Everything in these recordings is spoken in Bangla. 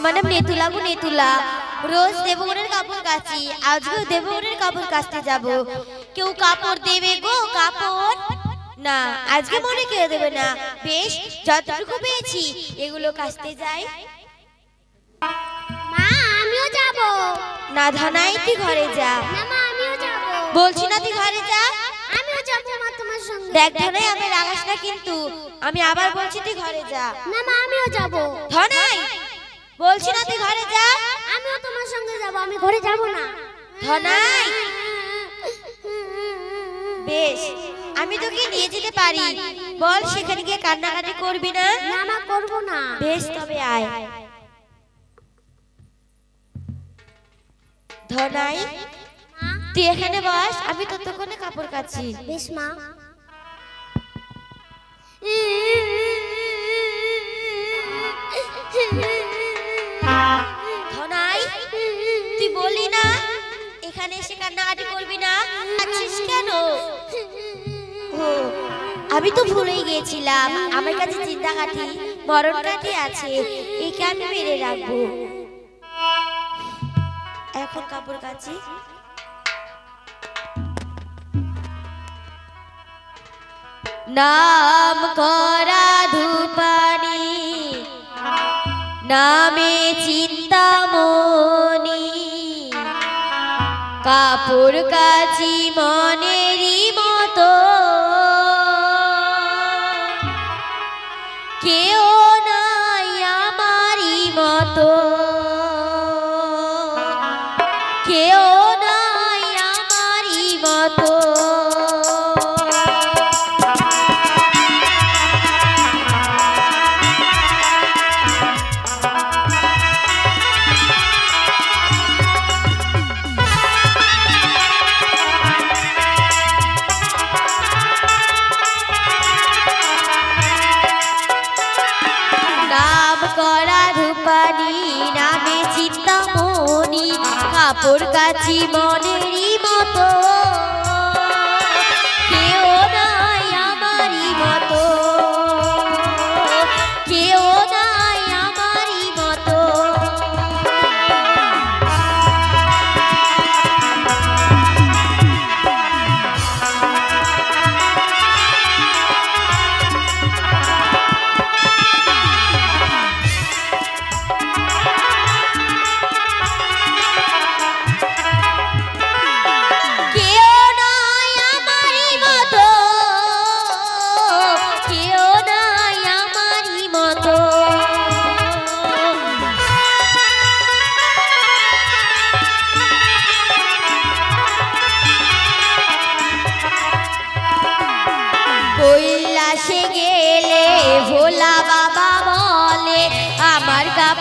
আমার নাম নেতুলা। গো নেতুলা রোজ দেবগণের কাপড় কাচি আজকেও দেবগণের কাপড় কাচতে যাব। কেউ কাপড় দেবে গো কাপড়? না আজকে মনে কেউ দেবে না। বেশ যতটুকু পেয়েছি এগুলো কাচতে যাই। মা আমিও যাব। না ধানাই তুই ঘরে যা। না মা আমিও যাব। বলছি না তুই ঘরে যা। আমিও যাব মা তোমার সঙ্গে। দেখ ধনাই আমি রাগাস না কিন্তু। আমি আবার বলছি তুই ঘরে যা। না মা আমিও যাব। ধনাই বলছি না তুই ঘরে যা। আমিও তোমার সঙ্গে যাব আমি ঘরে যাব না। ধনাই। বেশ আমি তোকে নিয়ে যেতে পারি। বল সেখানে গিয়ে কান্নাকাটি করবি না? না মা করব না। বেশ তবে আয়। ধনাই তুই এখানে বস আমি ততক্ষণে কাপড় কাচ্ছি। বেশ মা। না? এখানে এসে কান্নাকাটি করবি না? আছিস কেন? আমি তো ভুলেই গিয়েছিলাম। আমার কাছে চিন্তা কাঠি মরণ কাঠি আছে। একে আমি মেরে রাখব। এখন কাপড় কাচি। নাম করা ধূপানি, নামে চিন্তামণি কাপড় কাচি মনেরই মতো কাপড় কাচি মনেরই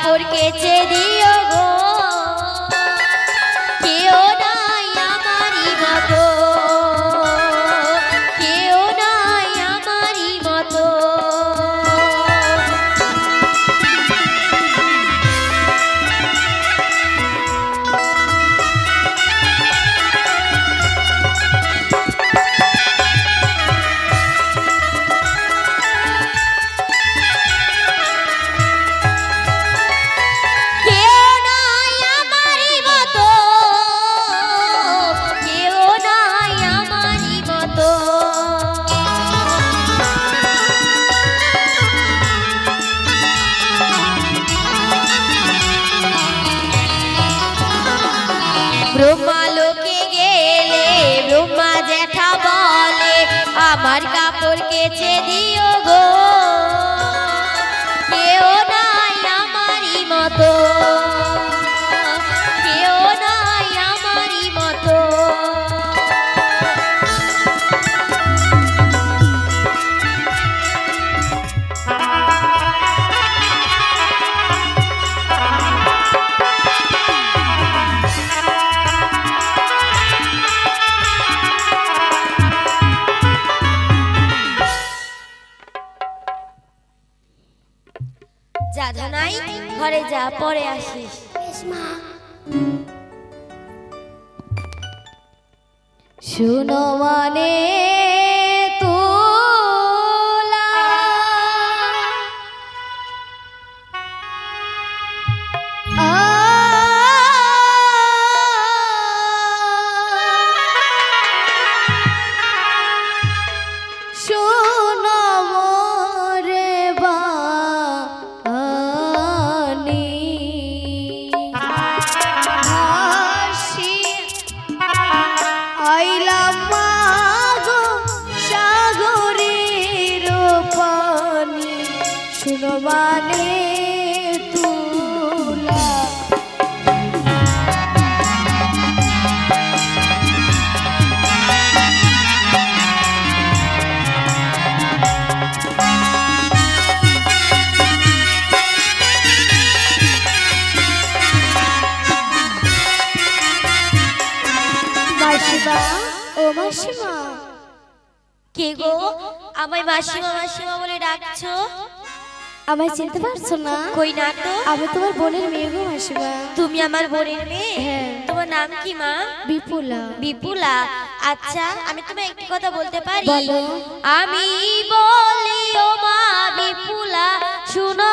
কাপড় কেচে দিও আমার কাপড় কেচে দিও গো। পরে আসিস। শুনো মানে মাসিমা। কে গো? আমায় মাসিমা মাসিমা বলে ডাকছো? আমায় চিনতে পারছ না? কই না তো? আমি তোমার বোনের মেয়ে গো মাসিমা। তুমি আমার বোনের মেয়ে? হ্যাঁ। তোমার নাম কি মা? বিপুলা। বিপুলা? আচ্ছা আমি তোমায় একটি কথা বলতে পারি? বলো। আমি বলি ও মা বিপুলা শুনো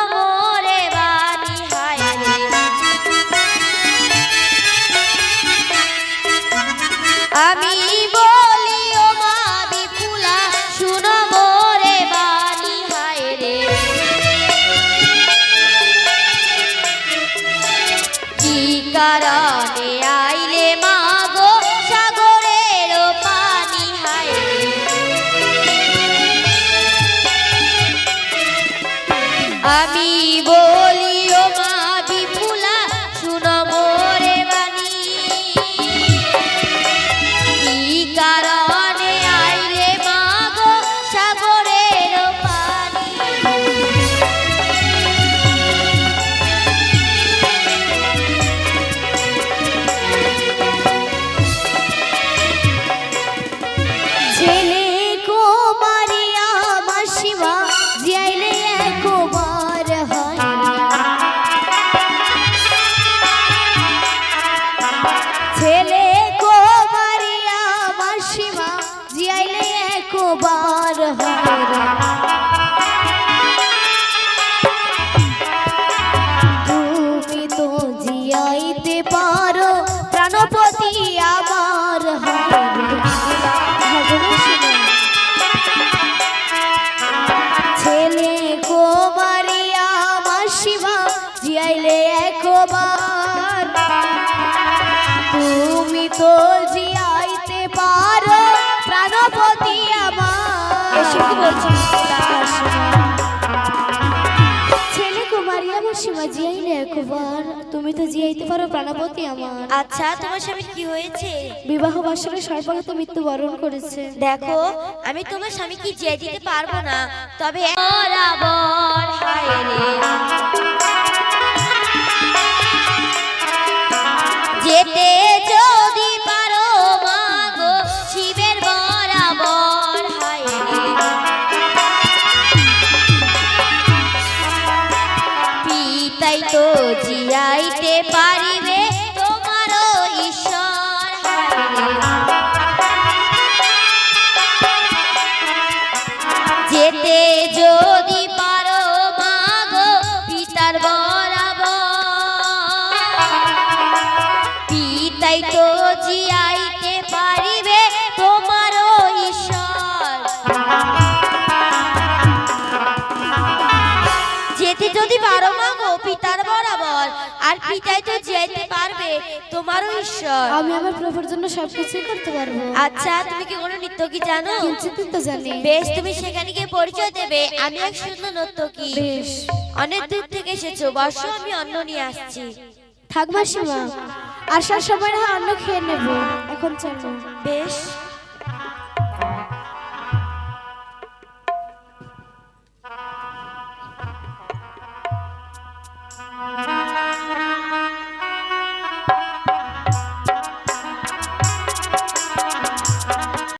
তো জিয়াইতে পারো প্রাণপতি আমার। এসব কি বলছো। বিপুলা? ছেলে জিয়াইলে একবার তুমি তো জিয়াইতে পারো প্রাণপতি আমার। আচ্ছা তোমার স্বামী কি হয়েছে? বিবাহ বাসরে সর্বগত মৃত্যুবরণ করেছে। দেখো আমি তোমার স্বামীকে যে দিতে পারব না তবে বরাবর হায় রে। যেতে যদি জিয়াইতে পারিবে আর পিতাই তো জিয়াইতে পারবে তোমারও ঈশ্বর। আমি আমার প্রভুর জন্য সবকিছুই করতে পারব। আচ্ছা তুমি কি কোনো নৃত্য কি জানো? কিঞ্চিত তো জানি। বেশ তুমি সেখানে গিয়ে পরিচয় দেবে। আমি এক সুন্দর নর্তকী বেশ। অনেক দূর থেকে এসেছ বর্ষ আমি অন্ন নিয়ে আসছি। থাক মাসিমা আসার সময় না অন্য খেয়ে নেব। এখন চলো। বেশ।